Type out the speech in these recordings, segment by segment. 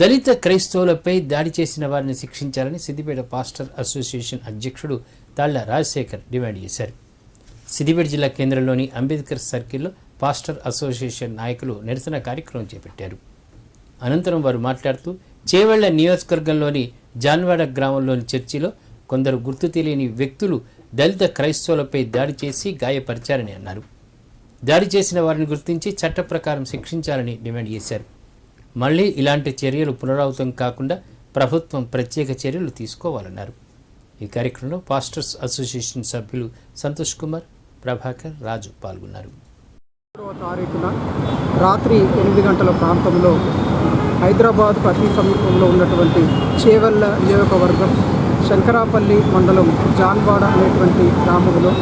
దళిత క్రైస్తవులపై దాడి చేసిన వారిని శిక్షించాలని సిద్దిపేట పాస్టర్ అసోసియేషన్ అధ్యక్షుడు తాళ్ళ రాజశేఖర్ డిమాండ్ చేశారు. సిద్దిపేట జిల్లా కేంద్రంలోని అంబేద్కర్ సర్కిల్లో పాస్టర్ అసోసియేషన్ నాయకులు నిరసన కార్యక్రమం చేపట్టారు. అనంతరం వారు మాట్లాడుతూ చేవెళ్ళ నియోజకవర్గంలోని జాన్వాడ గ్రామంలోని చర్చిలో కొందరు గుర్తు తెలియని వ్యక్తులు దళిత క్రైస్తవులపై దాడి చేసి గాయపరిచారని అన్నారు. దాడి చేసిన వారిని గుర్తించి చట్ట ప్రకారం శిక్షించాలని డిమాండ్ చేశారు. మళ్ళీ ఇలాంటి చర్యలు పునరావృతం కాకుండా ప్రభుత్వం ప్రత్యేక చర్యలు తీసుకోవాలన్నారు. ఈ కార్యక్రమంలో పాస్టర్స్ అసోసియేషన్ సభ్యులు సంతోష్ కుమార్ ప్రభాకర్ రాజు పాల్గొన్నారు. తారీఖున రాత్రి ఎనిమిది గంటల ప్రాంతంలో హైదరాబాద్కు అతి సమీపంలో ఉన్నటువంటి చేవల్ల నియోజకవర్గం శంకరాపల్లి మండలం జాన్వాడ అనేటువంటి గ్రామంలో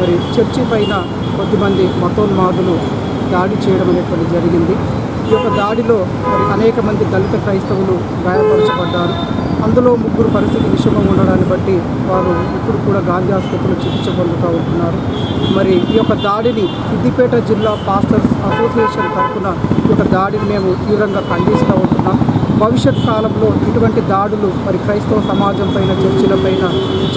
మరి చర్చి పైన కొద్దిమంది మతోన్మాదులు దాడి చేయడం అనేటువంటి జరిగింది. ఈ యొక్క దాడిలో మరి అనేక మంది దళిత క్రైస్తవులు గాయపరచబడ్డారు. అందులో ముగ్గురు పరిస్థితి విషమం ఉండడాన్ని బట్టి వారు ఇప్పుడు కూడా గాంధీ ఆసుపత్రిలో చికిత్స పొందుతూ ఉంటున్నారు. మరి ఈ యొక్క దాడిని సిద్దిపేట జిల్లా పాస్టర్స్ అసోసియేషన్ తరఫున ఈ యొక్క దాడిని మేము తీవ్రంగా ఖండిస్తూ ఉంటున్నాం. భవిష్యత్ కాలంలో ఇటువంటి దాడులు మరి క్రైస్తవ సమాజం పైన చర్చిలపైన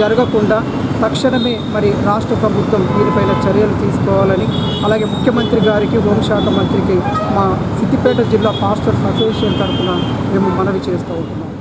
జరగకుండా తక్షణమే మరి రాష్ట్ర ప్రభుత్వం దీనిపైన చర్యలు తీసుకోవాలని అలాగే ముఖ్యమంత్రి గారికి హోంశాఖ మంత్రికి మా సిద్దిపేట జిల్లా పాస్టర్స్ అసోసియేషన్ తరఫున మేము మనవి చేస్తూ ఉంటున్నాం.